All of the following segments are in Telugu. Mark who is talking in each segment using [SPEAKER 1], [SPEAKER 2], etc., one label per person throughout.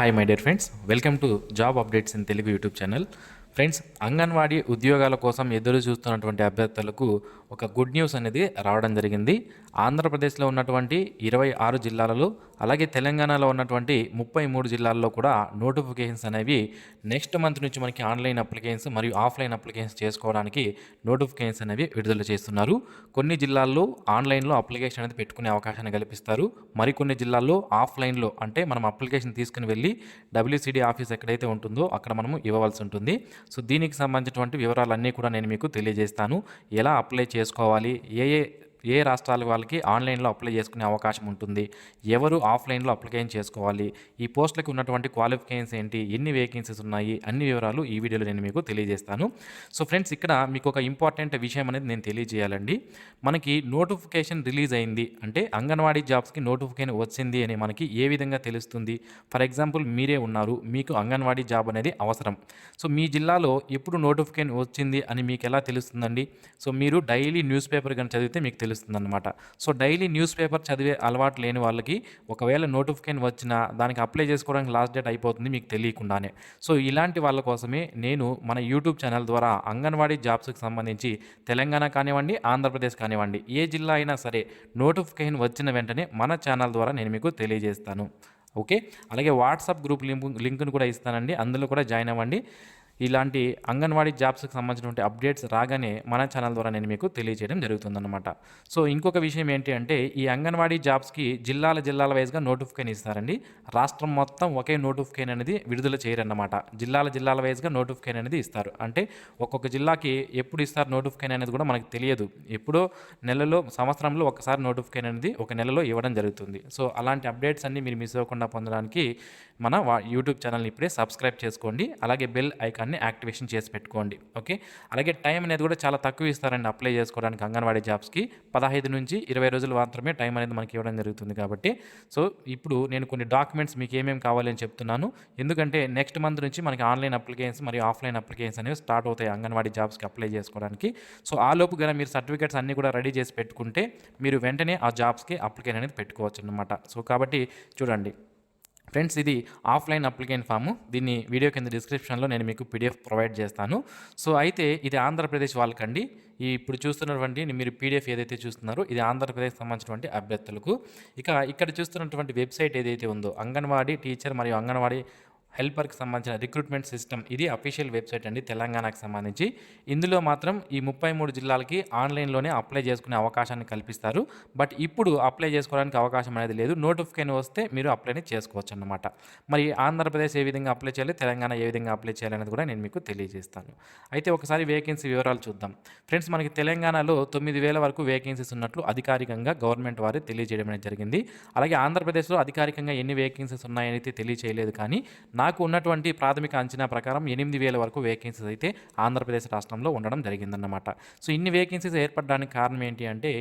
[SPEAKER 1] Hi my dear friends welcome to job updates in Telugu YouTube channel friends anganwadi ఉద్యోగాల కోసం ఎదురు చూస్తున్నటువంటి అభ్యర్థులకు ఒక గుడ్ న్యూస్ అనేది రావడం జరిగింది. ఆంధ్రప్రదేశ్లో ఉన్నటువంటి ఇరవై ఆరు జిల్లాలలో అలాగే తెలంగాణలో ఉన్నటువంటి ముప్పై మూడు జిల్లాల్లో కూడా నోటిఫికేషన్స్ అనేవి నెక్స్ట్ మంత్ నుంచి మనకి ఆన్లైన్ అప్లికేషన్స్ మరియు ఆఫ్లైన్ అప్లికేషన్స్ చేసుకోవడానికి నోటిఫికేషన్స్ అనేవి విడుదల చేస్తున్నారు. కొన్ని జిల్లాల్లో ఆన్లైన్లో అప్లికేషన్ అనేది పెట్టుకునే అవకాశాన్ని కల్పిస్తారు. మరికొన్ని జిల్లాల్లో ఆఫ్లైన్లో అంటే మనం అప్లికేషన్ తీసుకుని వెళ్ళి డబ్ల్యూసీడీ ఆఫీస్ ఎక్కడైతే ఉంటుందో అక్కడ మనము ఇవ్వవలసి ఉంటుంది. సో దీనికి సంబంధించినటువంటి వివరాలన్నీ కూడా నేను మీకు తెలియజేస్తాను. ఎలా అప్లై చేసుకోవాలి? ఏ ఏ ఏ రాష్ట్రాల వాళ్ళకి ఆన్లైన్లో అప్లై చేసుకునే అవకాశం ఉంటుంది? ఎవరు ఆఫ్లైన్లో అప్లికేషన్ చేసుకోవాలి? ఈ పోస్టులకు ఉన్నటువంటి క్వాలిఫికేషన్స్ ఏంటి? ఎన్ని వేకెన్సీస్ ఉన్నాయి? అన్ని వివరాలు ఈ వీడియోలో నేను మీకు తెలియజేస్తాను. సో ఫ్రెండ్స్ ఇక్కడ మీకు ఒక ఇంపార్టెంట్ విషయం అనేది నేను తెలియజేయాలండి. మనకి నోటిఫికేషన్ రిలీజ్ అయింది. అంటే అంగన్వాడీ జాబ్స్కి నోటిఫికేషన్ వచ్చింది అని మనకి ఏ విధంగా తెలుస్తుంది? ఫర్ ఎగ్జాంపుల్ మీరే ఉన్నారు. మీకు అంగన్వాడీ జాబ్ అనేది అవసరం. సో మీ జిల్లాలో ఎప్పుడు నోటిఫికేషన్ వచ్చింది అని మీకు ఎలా తెలుస్తుందండి? సో మీరు డైలీ న్యూస్ పేపర్ కానీ చదివితే మీకు తెలుస్తుంది. అనమాట సో డైలీ న్యూస్ పేపర్ చదివే అలవాటు లేని వాళ్ళకి ఒకవేళ నోటిఫికేషన్ వచ్చినా దానికి అప్లై చేసుకోవడానికి లాస్ట్ డేట్ అయిపోతుంది మీకు తెలియకుండానే. సో ఇలాంటి వాళ్ళ కోసమే నేను మన యూట్యూబ్ ఛానల్ ద్వారా అంగన్వాడీ జాబ్స్కి సంబంధించి తెలంగాణ కానివ్వండి ఆంధ్రప్రదేశ్ కానివ్వండి ఏ జిల్లా అయినా సరే నోటిఫికేషన్ వచ్చిన వెంటనే మన ఛానల్ ద్వారా నేను మీకు తెలియజేస్తాను. ఓకే? అలాగే వాట్సాప్ గ్రూప్ లింక్ లింక్ను కూడా ఇస్తానండి. అందులో కూడా జాయిన్ అవ్వండి. ఇలాంటి అంగన్వాడీ జాబ్స్కి సంబంధించినటువంటి అప్డేట్స్ రాగానే మన ఛానల్ ద్వారా నేను మీకు తెలియజేయడం జరుగుతుందన్నమాట. సో ఇంకొక విషయం ఏంటి అంటే ఈ అంగన్వాడీ జాబ్స్కి జిల్లాల జిల్లాల వైజ్గా నోటిఫికేషన్ ఇస్తారండి. రాష్ట్రం మొత్తం ఒకే నోటిఫికేషన్ అనేది విడుదల చేయరన్నమాట. జిల్లాల జిల్లాల వైజ్గా నోటిఫికేషన్ అనేది ఇస్తారు. అంటే ఒక్కొక్క జిల్లాకి ఎప్పుడు ఇస్తారు నోటిఫికేషన్ అనేది కూడా మనకు తెలియదు. ఎప్పుడో నెలలో సంవత్సరంలో ఒకసారి నోటిఫికేషన్ అనేది ఒక నెలలో ఇవ్వడం జరుగుతుంది. సో అలాంటి అప్డేట్స్ అన్ని మీరు మిస్ అవ్వకుండా పొందడానికి మన యూట్యూబ్ ఛానల్ని ఇప్పుడే సబ్స్క్రైబ్ చేసుకోండి. అలాగే బెల్ దాన్ని యాక్టివేషన్ చేసి పెట్టుకోండి. ఓకే? అలాగే టైం అనేది కూడా చాలా తక్కువ ఇస్తారండి అప్లై చేసుకోవడానికి అంగన్వాడీ జాబ్స్కి. పదహైదు నుంచి ఇరవై రోజులు మాత్రమే టైం అనేది మనకి ఇవ్వడం జరుగుతుంది కాబట్టి. సో ఇప్పుడు నేను కొన్ని డాక్యుమెంట్స్ మీకు ఏమేమి కావాలి అని చెప్తున్నాను. ఎందుకంటే నెక్స్ట్ మంత్ నుంచి మనకి ఆన్లైన్ అప్లికేషన్స్ మరియు ఆఫ్లైన్ అప్లికేషన్స్ అనేవి స్టార్ట్ అవుతాయి అంగన్వాడీ జాబ్స్కి అప్లై చేసుకోవడానికి. సో ఆ లోపు కనుక మీరు సర్టిఫికేట్స్ అన్నీ కూడా రెడీ చేసి పెట్టుకుంటే మీరు వెంటనే ఆ జాబ్స్కి అప్లికేషన్ అనేది పెట్టుకోవచ్చు అనమాట సో కాబట్టి చూడండి. ఫ్రెండ్స్ ఇది ఆఫ్లైన్ అప్లికేషన్ ఫాము. దీన్ని వీడియో కింద డిస్క్రిప్షన్లో నేను మీకు పీడిఎఫ్ ప్రొవైడ్ చేస్తాను. సో అయితే ఇది ఆంధ్రప్రదేశ్ వాళ్ళకండి. ఈ ఇప్పుడు చూస్తున్నటువంటి మీరు పీడిఎఫ్ ఏదైతే చూస్తున్నారో ఇది ఆంధ్రప్రదేశ్ సంబంధించినటువంటి అభ్యర్థులకు. ఇక ఇక్కడ చూస్తున్నటువంటి వెబ్సైట్ ఏదైతే ఉందో అంగన్వాడీ టీచర్ మరియు అంగన్వాడీ హెల్పర్కి సంబంధించిన రిక్రూట్మెంట్ సిస్టమ్ ఇది అఫీషియల్ వెబ్సైట్ అండి తెలంగాణకు సంబంధించి. ఇందులో మాత్రం ఈ ముప్పై మూడు జిల్లాలకి ఆన్లైన్లోనే అప్లై చేసుకునే అవకాశాన్ని కల్పిస్తారు. బట్ ఇప్పుడు అప్లై చేసుకోవడానికి అవకాశం అనేది లేదు. నోటిఫికేషన్ వస్తే మీరు అప్లైని చేసుకోవచ్చు అన్నమాట. మరి ఆంధ్రప్రదేశ్ ఏ విధంగా అప్లై చేయాలి తెలంగాణ ఏ విధంగా అప్లై చేయాలి అనేది కూడా నేను మీకు తెలియజేస్తాను. అయితే ఒకసారి వేకెన్సీ వివరాలు చూద్దాం. ఫ్రెండ్స్ మనకి తెలంగాణలో తొమ్మిది వేల వరకు వేకెన్సీస్ ఉన్నట్లు అధికారికంగా గవర్నమెంట్ వారు తెలియజేయడం అనేది జరిగింది. అలాగే ఆంధ్రప్రదేశ్లో అధికారికంగా ఎన్ని వేకెన్సీస్ ఉన్నాయని అయితే తెలియజేయలేదు కానీ నాకు ఉన్నటువంటి ప్రాథమిక అంచనా ప్రకారం ఎనిమిది వేల వరకు వేకెన్సీస్ అయితే ఆంధ్రప్రదేశ్ రాష్ట్రంలో ఉండడం జరిగిందన్నమాట. సో ఇన్ని వేకెన్సీస్ ఏర్పడడానికి కారణం ఏంటి అంటే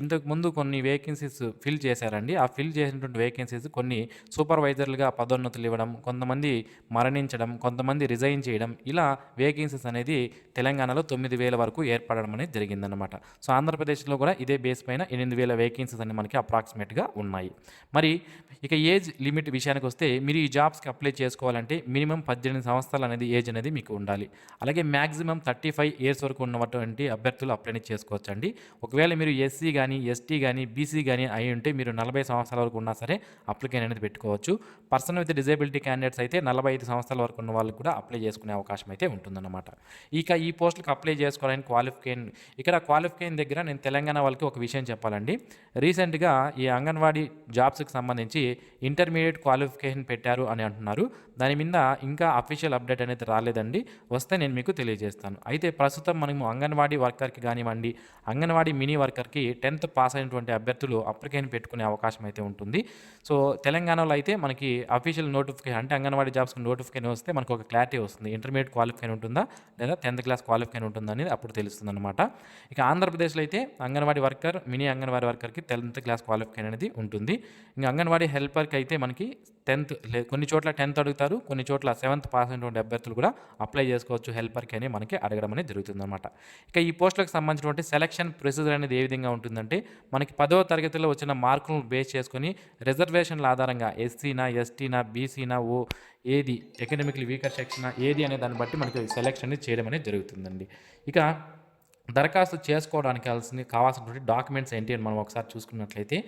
[SPEAKER 1] ఇంతకు ముందు కొన్ని వేకెన్సీస్ ఫిల్ చేశారండి. ఆ ఫిల్ చేసినటువంటి వేకెన్సీస్ కొన్ని సూపర్వైజర్లుగా పదోన్నతులు ఇవ్వడం కొంతమంది మరణించడం కొంతమంది రిజైన్ చేయడం ఇలా వేకెన్సీస్ అనేది తెలంగాణలో తొమ్మిది వేల వరకు ఏర్పడడం అనేది జరిగిందన్నమాట. సో ఆంధ్రప్రదేశ్లో కూడా ఇదే బేస్ పైన ఎనిమిది వేల వేకెన్సీస్ అని మనకి అప్రాక్సిమేట్గా ఉన్నాయి. మరి ఇక ఏజ్ లిమిట్ విషయానికి వస్తే మీరు ఈ జాబ్స్కి అప్లై చేసుకోవాలంటే మినిమం పద్దెనిమిది సంవత్సరాలు అనేది ఏజ్ అనేది మీకు ఉండాలి. అలాగే మ్యాక్సిమం థర్టీ ఫైవ్ ఇయర్స్ వరకు ఉన్నటువంటి అభ్యర్థులు అప్లై చేసుకోవచ్చు అండి ఒకవేళ మీరు ఎస్సీ కానీ ఎస్టీ కానీ బీసీ కానీ అయి ఉంటే మీరు నలభై సంవత్సరాల వరకు ఉన్నా సరే అప్లికేషన్ అనేది పెట్టుకోవచ్చు. పర్సన్ విత్ డిజేబిలిటీ క్యాండిడేట్స్ అయితే నలభై ఐదు సంవత్సరాల వరకు ఉన్న వాళ్ళు కూడా అప్లై చేసుకునే అవకాశం అయితే ఉంటుందన్నమాట. ఇక ఈ పోస్టులకు అప్లై చేసుకోవాలని క్వాలిఫికేషన్ ఇక్కడ క్వాలిఫికేషన్ దగ్గర నేను తెలంగాణ వాళ్ళకి ఒక విషయం చెప్పాలండి. రీసెంట్గా ఈ అంగన్వాడీ జాబ్స్కి సంబంధించి ఇంటర్మీడియట్ క్వాలిఫికేషన్ పెట్టారు అని అంటున్నారు. దాని మీద ఇంకా అఫీషియల్ అప్డేట్ అనేది రాలేదండి. వస్తే నేను మీకు తెలియజేస్తాను. అయితే ప్రస్తుతం మనము అంగన్వాడీ వర్కర్కి కానివ్వండి అంగన్వాడీ మినీ వర్కర్కి టెన్త్ పాస్ అయినటువంటి అభ్యర్థులు అప్లికేషన్ పెట్టుకునే అవకాశం అయితే ఉంటుంది. సో తెలంగాణలో అయితే మనకి అఫీషియల్ నోటిఫికేషన్ అంటే అంగన్వాడీ జాబ్స్కి నోటిఫికేషన్ వస్తే మనకు ఒక క్లారిటీ వస్తుంది. ఇంటర్మీడియట్ క్వాలిఫికేషన్ ఉంటుందా? లేదా టెన్త్ క్లాస్ క్వాలిఫికేషన్ ఉంటుందా అనేది అప్పుడు తెలుస్తుంది అనమాట ఇక ఆంధ్రప్రదేశ్లో అయితే అంగన్వాడీ వర్కర్ మినీ అంగన్వాడీ వర్కర్కి టెన్త్ క్లాస్ క్వాలిఫికేషన్ అనేది ఉంటుంది. ఇంకా అంగన్వాడీ హెల్పర్కి అయితే మనకి టెన్త్ కొన్ని చోట్ల టెన్త్ అడుగుతారు ఉంటారు కొన్ని చోట్ల సెవెంత్ పాస్ అయినటువంటి అభ్యర్థులు కూడా అప్లై చేసుకోవచ్చు హెల్పర్కి అని మనకి అడగడం అనేది జరుగుతుందన్నమాట. ఇక ఈ పోస్టులకు సంబంధించినటువంటి సెలక్షన్ ప్రొసీజర్ అనేది ఏ విధంగా ఉంటుందంటే మనకి పదవ తరగతిలో వచ్చిన మార్కులను బేస్ చేసుకొని రిజర్వేషన్ల ఆధారంగా ఎస్సీనా ఎస్టీనా బీసీనా ఓ ఏది ఎకడమిక్లీ వీకర్ సెక్షన్ ఏది అనే దాన్ని బట్టి మనకి సెలక్షన్ అనేది చేయడం అనేది జరుగుతుందండి. ఇక దరఖాస్తు చేసుకోవడానికి కావాల్సిన కావాల్సినటువంటి డాక్యుమెంట్స్ ఏంటి అని మనం ఒకసారి చూసుకున్నట్లయితే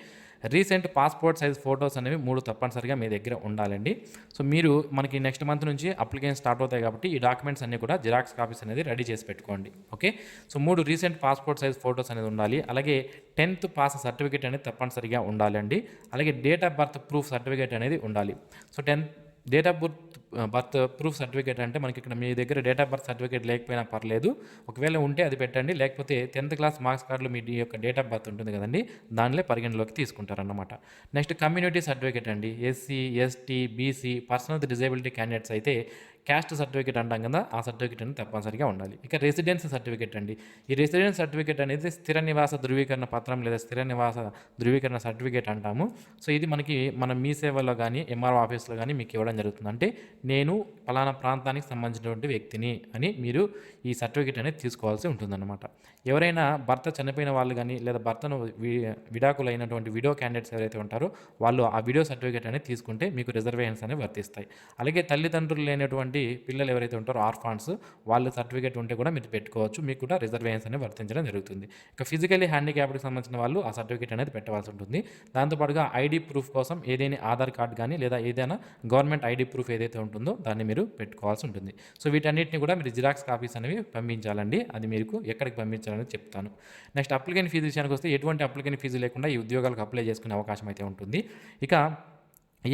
[SPEAKER 1] రీసెంట్ పాస్పోర్ట్ సైజ్ ఫొటోస్ అనేవి మూడు తప్పనిసరిగా మీ దగ్గర ఉండాలండి. సో మీరు మనకి నెక్స్ట్ మంత్ నుంచి అప్లికేషన్ స్టార్ట్ అవుతాయి కాబట్టి ఈ డాక్యుమెంట్స్ అన్ని కూడా జిరాక్స్ కాపీస్ అనేది రెడీ చేసి పెట్టుకోండి. ఓకే? సో మూడు రీసెంట్ పాస్పోర్ట్ సైజ్ ఫొటోస్ అనేది ఉండాలి. అలాగే టెన్త్ పాస్ సర్టిఫికేట్ అనేది తప్పనిసరిగా ఉండాలండి. అలాగే date of birth proof certificate అనేది ఉండాలి. So tenth date of birth birth proof certificate అంటే మనకి ఇక్కడ మీ దగ్గర డేట్ ఆఫ్ బర్త్ సర్టిఫికేట్ లేకపోయినా పర్లేదు. ఒకవేళ ఉంటే అది పెట్టండి. లేకపోతే టెన్త్ క్లాస్ మార్క్స్ కార్డులో మీ యొక్క డేట్ ఆఫ్ బర్త్ ఉంటుంది కదండి. దానిలో పరిగణలోకి తీసుకుంటారన్నమాట. నెక్స్ట్ కమ్యూనిటీ సర్టిఫికేట్ అండి. SC ST BC personal disability candidates అయితే క్యాస్ట్ సర్టిఫికేట్ అంటాం కదా ఆ సర్టిఫికేట్ అనేది తప్పనిసరిగా ఉండాలి. ఇక రెసిడెన్స్ సర్టిఫికేట్ అండి. ఈ రెసిడెన్స్ సర్టిఫికేట్ అనేది స్థిర నివాస ధృవీకరణ పత్రం లేదా స్థిర నివాస ధృవీకరణ సర్టిఫికేట్ అంటాము. సో ఇది మనకి మన మీ సేవలో కానీ ఎంఆర్ఓ ఆఫీస్లో కానీ మీకు ఇవ్వడం జరుగుతుంది. అంటే నేను పలానా ప్రాంతానికి సంబంధించినటువంటి వ్యక్తిని అని మీరు ఈ సర్టిఫికేట్ అనేది తీసుకోవాల్సి ఉంటుందన్నమాట. ఎవరైనా భర్త చనిపోయిన వాళ్ళు కానీ లేదా భర్తను వి విడాకులు విడో క్యాండిడేట్స్ ఎవరైతే ఉంటారో వాళ్ళు ఆ విడో సర్టిఫికేట్ అనేది తీసుకుంటే మీకు రిజర్వేషన్స్ అనేవి వర్తిస్తాయి. అలాగే తల్లిదండ్రులు లేనటువంటి పిల్లలు ఎవరైతే ఉంటారో ఆర్ఫాన్స్ వాళ్ళ సర్టిఫికేట్ ఉంటే కూడా మీరు పెట్టుకోవచ్చు. మీకు కూడా రిజర్వేషన్స్ అనేది వర్తించడం జరుగుతుంది. ఇక ఫిజికలీ హ్యాండిక్యాప్డ్కి సంబంధించిన వాళ్ళు ఆ సర్టిఫికేట్ అనేది పెట్టవలసి ఉంటుంది. దాంతోపాటుగా ఐడి ప్రూఫ్ కోసం ఏదైనా ఆధార్ కార్డ్ కానీ లేదా ఏదైనా గవర్నమెంట్ ఐడి ప్రూఫ్ ఏదైతే ఉంటుందో దాన్ని మీరు పెట్టుకోవాల్సి ఉంటుంది. సో వీటన్నిటిని కూడా మీరు జిరాక్స్ కాపీస్ అనేవి పంపించాలండి. అది మీకు ఎక్కడికి పంపించాలని చెప్తాను. నెక్స్ట్ అప్లికేషన్ ఫీజు విషయానికి వస్తే ఎటువంటి అప్లికేషన్ ఫీజు లేకుండా ఈ ఉద్యోగాలకు అప్లై చేసుకునే అవకాశం అయితే ఉంటుంది. ఇక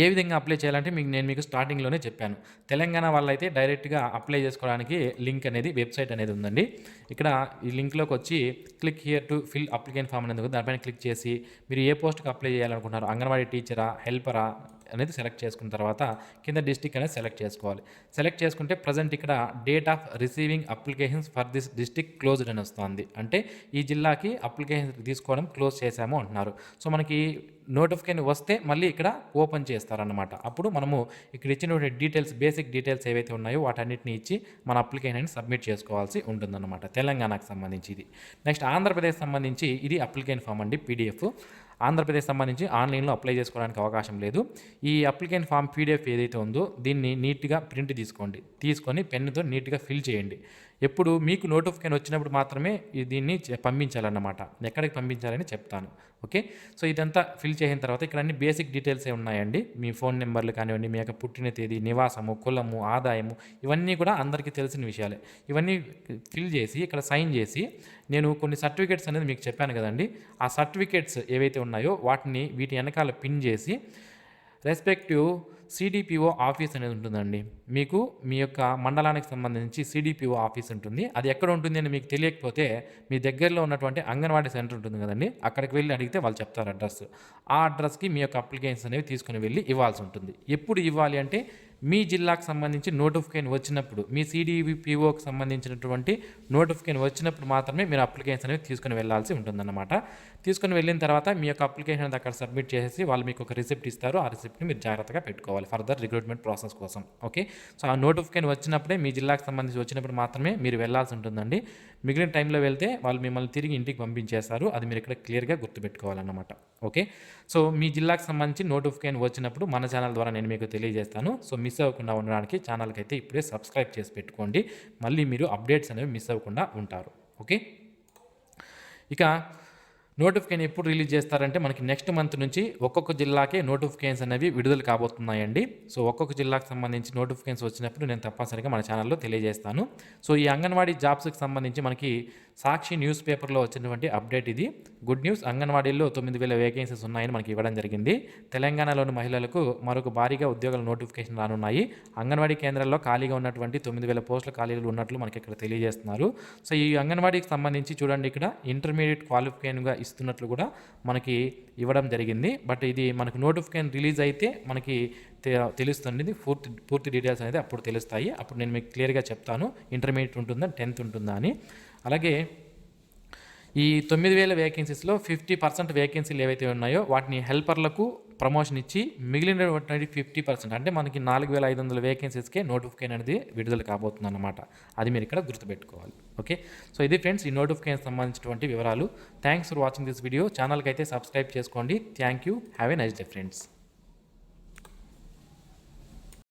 [SPEAKER 1] ఏ విధంగా అప్లై చేయాలంటే మీకు నేను మీకు స్టార్టింగ్లోనే చెప్పాను. తెలంగాణ వాళ్ళైతే డైరెక్ట్గా అప్లై చేసుకోవడానికి లింక్ అనేది వెబ్సైట్ అనేది ఉందండి. ఇక్కడ ఈ లింక్లోకి వచ్చి click here to fill application form అనేది ఉంది. దానిపైన క్లిక్ చేసి మీరు ఏ పోస్ట్కి అప్లై చేయాలనుకుంటున్నారు అంగన్వాడీ టీచరా హెల్పరా అనేది సెలెక్ట్ చేసుకున్న తర్వాత కింద డిస్టిక్ అనేది సెలెక్ట్ చేసుకోవాలి. సెలెక్ట్ చేసుకుంటే ప్రజెంట్ ఇక్కడ date of receiving applications for this district closed అని వస్తుంది. అంటే ఈ జిల్లాకి అప్లికేషన్ తీసుకోవడం క్లోజ్ చేశాము అంటున్నారు. సో మనకి నోటిఫికేషన్ వస్తే మళ్ళీ ఇక్కడ ఓపెన్ చేస్తారన్నమాట. అప్పుడు మనము ఇక్కడ ఇచ్చినటువంటి డీటెయిల్స్ బేసిక్ డీటెయిల్స్ ఏవైతే ఉన్నాయో వాటన్నిటిని ఇచ్చి మన అప్లికేషన్ సబ్మిట్ చేసుకోవాల్సి ఉంటుందన్నమాట. తెలంగాణకు సంబంధించి ఇది. నెక్స్ట్ ఆంధ్రప్రదేశ్ సంబంధించి ఇది అప్లికేషన్ ఫామ్ అండి పీడిఎఫ్. ఆంధ్రప్రదేశ్ సంబంధించి ఆన్లైన్లో అప్లై చేసుకోవడానికి అవకాశం లేదు. ఈ అప్లికేషన్ ఫామ్ పీడిఎఫ్ ఏదైతే ఉందో దీన్ని నీట్గా ప్రింట్ తీసుకోండి. తీసుకొని పెన్నుతో నీట్గా ఫిల్ చేయండి. ఎప్పుడు మీకు నోటిఫికేషన్ వచ్చినప్పుడు మాత్రమే దీన్ని చే- పంపించాలన్నమాట. ఎక్కడికి పంపించాలని చెప్తాను. ఓకే? సో ఇదంతా ఫిల్ చేసిన తర్వాత ఇక్కడ అన్ని బేసిక్ డీటెయిల్స్ ఉన్నాయండి. మీ ఫోన్ నెంబర్లు కానివ్వండి మీ యొక్క పుట్టిన తేదీ నివాసము కులము ఆదాయము ఇవన్నీ కూడా అందరికీ తెలిసిన విషయాలే. ఇవన్నీ ఫిల్ చేసి ఇక్కడ సైన్ చేసి నేను కొన్ని సర్టిఫికేట్స్ అనేది మీకు చెప్పాను కదండి. ఆ సర్టిఫికేట్స్ ఏవైతే ఉన్నాయో వాటిని వీటి వెనకాల పిన్ చేసి రెస్పెక్టివ్ సిడిపిఓ ఆఫీస్ అనేది ఉంటుందండి. మీకు మీ యొక్క మండలానికి సంబంధించి సిడిపిఓ ఆఫీస్ ఉంటుంది. అది ఎక్కడ ఉంటుంది అని మీకు తెలియకపోతే మీ దగ్గరలో ఉన్నటువంటి అంగన్వాడీ సెంటర్ ఉంటుంది కదండి. అక్కడికి వెళ్ళి అడిగితే వాళ్ళు చెప్తారు అడ్రస్. ఆ అడ్రస్కి మీ యొక్క అప్లికేషన్స్ అనేవి తీసుకుని వెళ్ళి ఇవ్వాల్సి ఉంటుంది. ఎప్పుడు ఇవ్వాలి అంటే మీ జిల్లాకు సంబంధించి నోటిఫికేషన్ వచ్చినప్పుడు మీ సిడిపిఓకి సంబంధించినటువంటి నోటిఫికేషన్ వచ్చినప్పుడు మాత్రమే మీరు అప్లికేషన్ అనేది తీసుకుని వెళ్ళాల్సి ఉంటుందన్నమాట. తీసుకుని వెళ్ళిన తర్వాత మీ యొక్క అప్లికేషన్ అక్కడ సబ్మిట్ చేసేసి వాళ్ళు మీకు ఒక రిసిప్ట్ ఇస్తారు. ఆ రిసిప్ట్ని మీరు జాగ్రత్తగా పెట్టుకోవాలి ఫర్దర్ రిక్రూట్మెంట్ ప్రాసెస్ కోసం. ఓకే? సో ఆ నోటిఫికేషన్ వచ్చినప్పుడే మీ జిల్లాకు సంబంధించి వచ్చినప్పుడు మాత్రమే మీరు వెళ్ళాల్సి ఉంటుందండి. మిగిలిన టైంలో వెళ్తే వాళ్ళు మిమ్మల్ని తిరిగి ఇంటికి పంపించేస్తారు. అది మీరు ఇక్కడ క్లియర్గా గుర్తుపెట్టుకోవాలన్నమాట. ఓకే? సో మీ జిల్లాకు సంబంధించి నోటిఫికేషన్ వచ్చినప్పుడు మన ఛానల్ ద్వారా నేను మీకు తెలియజేస్తాను. సో మిస్ అవ్వకుండా ఉండడానికి ఛానల్కి అయితే ఇప్పుడే సబ్స్క్రైబ్ చేసి పెట్టుకోండి. మళ్ళీ మీరు అప్డేట్స్ అనేవి మిస్ అవ్వకుండా ఉంటారు. ఓకే? ఇక నోటిఫికేషన్ ఎప్పుడు రిలీజ్ చేస్తారంటే మనకి నెక్స్ట్ మంత్ నుంచి ఒక్కొక్క జిల్లాకే నోటిఫికేషన్స్ అనేవి విడుదల కాబోతున్నాయండి. సో ఒక్కొక్క జిల్లాకు సంబంధించి నోటిఫికేషన్స్ వచ్చినప్పుడు నేను తప్పనిసరిగా మన ఛానల్లో తెలియజేస్తాను. సో ఈ అంగన్వాడీ జాబ్స్కి సంబంధించి మనకి సాక్షి న్యూస్ పేపర్లో వచ్చినటువంటి అప్డేట్ ఇది. గుడ్ న్యూస్ అంగన్వాడీల్లో తొమ్మిది వేల వేకెన్సీస్ ఉన్నాయని మనకి ఇవ్వడం జరిగింది. తెలంగాణలోని మహిళలకు మరొక భారీగా ఉద్యోగాల నోటిఫికేషన్ రానున్నాయి. అంగన్వాడీ కేంద్రాల్లో ఖాళీగా ఉన్నటువంటి తొమ్మిది వేల పోస్టుల ఖాళీలు ఉన్నట్లు మనకి ఇక్కడ తెలియజేస్తున్నారు. సో ఈ అంగన్వాడీకి సంబంధించి చూడండి ఇక్కడ ఇంటర్మీడియట్ క్వాలిఫికేషన్గా ఇస్తున్నట్లు కూడా మనకి ఇవ్వడం జరిగింది. బట్ ఇది మనకు నోటిఫికేషన్ రిలీజ్ అయితే మనకి తె- తెలుస్తుంది. పూర్తి పూర్తి డీటెయిల్స్ అనేది అప్పుడు తెలుస్తాయి. అప్పుడు నేను మీకు క్లియర్గా చెప్తాను. ఇంటర్మీడియట్ ఉంటుందా టెన్త్ ఉంటుందా అని. అలాగే ఈ తొమ్మిది వేల వేకెన్సీస్లో ఫిఫ్టీ పర్సెంట్ వేకెన్సీలు ఏవైతే ఉన్నాయో వాటిని హెల్పర్లకు ప్రమోషన్ ఇచ్చి మిగిలినటువంటి ఫిఫ్టీ పర్సెంట్ అంటే మనకి నాలుగు వేల ఐదు వందల వేకెన్సీస్కే నోటిఫికేషన్ అనేది విడుదల కాబోతుంది అనమాట అది మీరు ఇక్కడ గుర్తుపెట్టుకోవాలి. ఓకే సో ఇది ఫ్రెండ్స్ ఈ నోటిఫికేషన్ సంబంధించినటువంటి వివరాలు. Thanks for watching this video ఛానల్కి అయితే సబ్స్క్రైబ్ చేసుకోండి. Thank you have a nice day friends